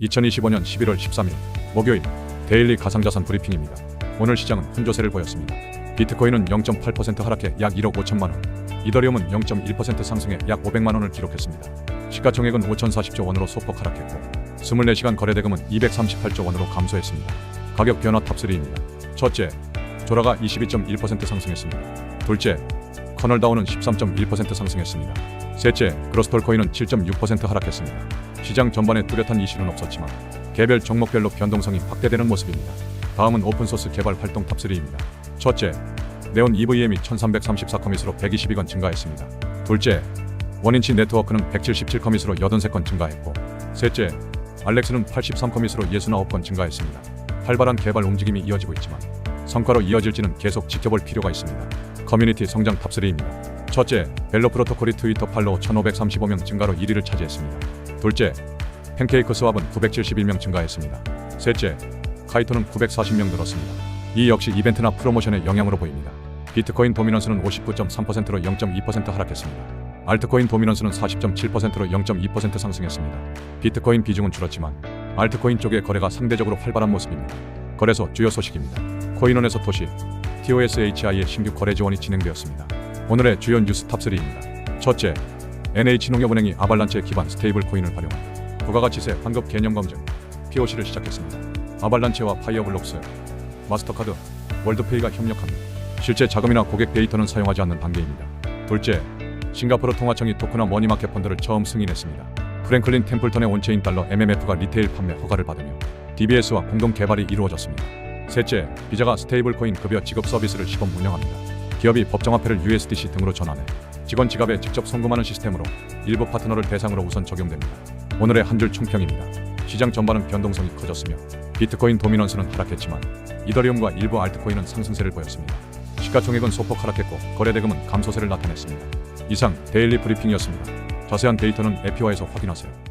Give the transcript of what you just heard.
2025년 11월 13일 목요일 데일리 가상자산 브리핑입니다. 오늘 시장은 혼조세를 보였습니다. 비트코인은 0.8% 하락해 약 1억 5천만 원, 이더리움은 0.1% 상승해 약 500만 원을 기록했습니다. 시가총액은 5,040조 원으로 소폭 하락했고 24시간 거래대금은 238조 원으로 감소했습니다. 가격 변화 탑3입니다. 첫째, 조라가 22.1% 상승했습니다. 둘째, 커널다운은 13.1% 상승했습니다. 셋째, 그로스톨코인은 7.6% 하락했습니다. 시장 전반에 뚜렷한 이슈는 없었지만 개별 종목별로 변동성이 확대되는 모습입니다. 다음은 오픈소스 개발 활동 탑3입니다. 첫째, 네온 EVM이 1334커밋으로 122건 증가했습니다. 둘째, 원인치 네트워크는 177커밋으로 83건 증가했고 셋째, 알렉스는 83커밋으로 69건 증가했습니다. 활발한 개발 움직임이 이어지고 있지만 성과로 이어질지는 계속 지켜볼 필요가 있습니다. 커뮤니티 성장 탑3입니다. 첫째, 벨로 프로토콜이 트위터 팔로우 1535명 증가로 1위를 차지했습니다. 둘째, 팬케이크 스왑은 971명 증가했습니다. 셋째, 카이토는 940명 늘었습니다. 이 역시 이벤트나 프로모션의 영향으로 보입니다. 비트코인 도미넌스는 59.3%로 0.2% 하락했습니다. 알트코인 도미넌스는 40.7%로 0.2% 상승했습니다. 비트코인 비중은 줄었지만 알트코인 쪽의 거래가 상대적으로 활발한 모습입니다. 거래소 주요 소식입니다. 코인원에서 토시, TOSHI의 신규 거래 지원이 진행되었습니다. 오늘의 주요 뉴스 탑3입니다. 첫째, NH농협은행이 아발란체 기반 스테이블 코인을 활용한 부가가치세 환급 개념 검증 POC를 시작했습니다. 아발란체와 파이어블록스, 마스터카드, 월드페이가 협력합니다. 실제 자금이나 고객 데이터는 사용하지 않는 단계입니다. 둘째, 싱가포르 통화청이 토크나 머니마켓 펀드를 처음 승인했습니다. 프랭클린 템플턴의 온체인 달러 MMF가 리테일 판매 허가를 받으며 DBS와 공동 개발이 이루어졌습니다. 셋째, 비자가 스테이블 코인 급여 지급 서비스를 시범 운영합니다. 기업이 법정화폐를 USDC 등으로 전환해 직원 지갑에 직접 송금하는 시스템으로 일부 파트너를 대상으로 우선 적용됩니다. 오늘의 한 줄 총평입니다. 시장 전반은 변동성이 커졌으며 비트코인 도미넌스는 하락했지만 이더리움과 일부 알트코인은 상승세를 보였습니다. 시가총액은 소폭 하락했고 거래대금은 감소세를 나타냈습니다. 이상 데일리 브리핑이었습니다. 자세한 데이터는 에피와에서 확인하세요.